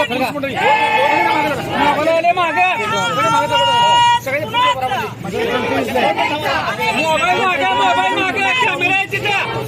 Mobile मागा mobile मागा camera आहे तिथं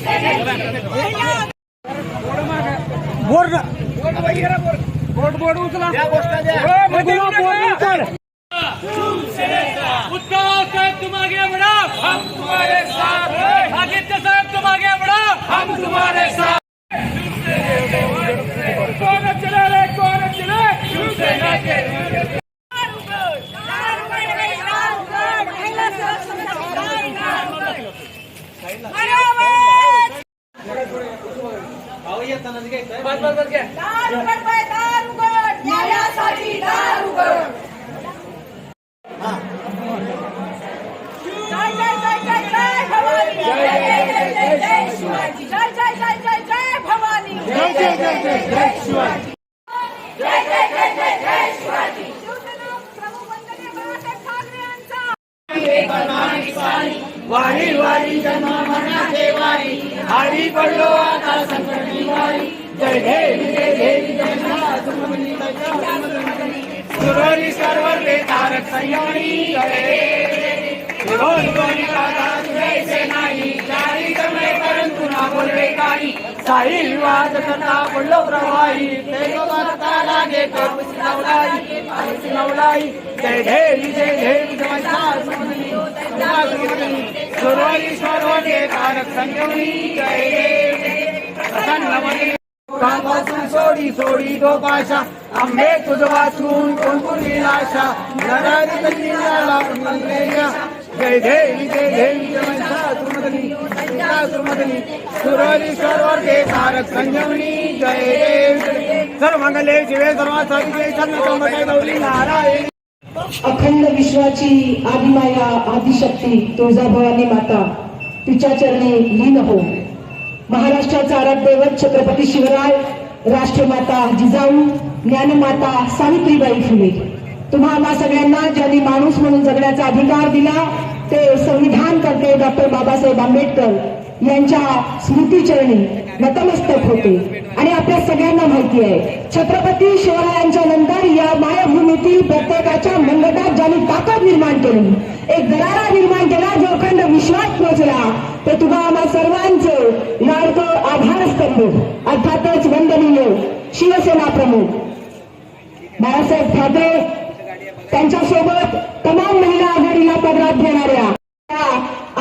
वारी वारी जन्म मनाचे वारी हरी पडलो आता संकट निवारी जय देवी सुरोरी तारक कोणी नाही परंतु ना बोलवे काही विवाद करता पडलो प्रवाही ते सर्व लागे कारक नवलाई नवलाई जय जय सुरोरी तारक संयमी जय प्रसन्न कामातून सोडी सोडी दो पाशा आंबे तुझ वाचून कोणकुणी आशा नरारी कल्याला पुनर्लेया जय देवी जय देवी जय सुमदनी सुमदनी सुरली सर्वर्गे तारक संजमनी जय देवी सर्व मंगले शिवे सर्वासाठी जय सर्व गौरी नारायण. अखंड विश्वाची आदिमाया आदिशक्ती तुळजाभवानी माता तिच्या चरणी लीन हो. महाराष्ट्राचा आराध्यदैवत छत्रपती शिवराय राष्ट्रमाता जिजाऊ ज्ञानमाता सावित्रीबाई फुले. तुम्हाला सगळ्यांना ज्यांनी माणूस म्हणून जगण्याचा अधिकार दिला ते संविधान करते डॉक्टर बाबासाहेब आंबेडकर यांच्या स्मृतीचरणी नतमस्तक होते. आणि आपल्या सगळ्यांना माहिती आहे छत्रपती शिवरायांच्या नंतर या मायाभूमीतील प्रत्येकाच्या मनगटात ज्यांनी ताकद निर्माण केली एक दरारा निर्माण केला जो अखंड विश्वास पोचला ते तुम्हा आम्हा सर्वांचे लाडकं आधारस्तंभ अर्थातच वंदनीय शिवसेना प्रमुख. बाळासाहेब ठाकरे त्यांच्यासोबत तमाम महिला आघाडीला पदरात घेणाऱ्या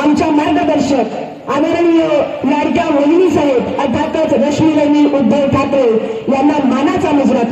आमच्या मार्गदर्शक आदरणीय लाडक्या मोहिनी साहेब अर्थातच रश्मी उद्धव ठाकरे यांना मानाचा मुजरा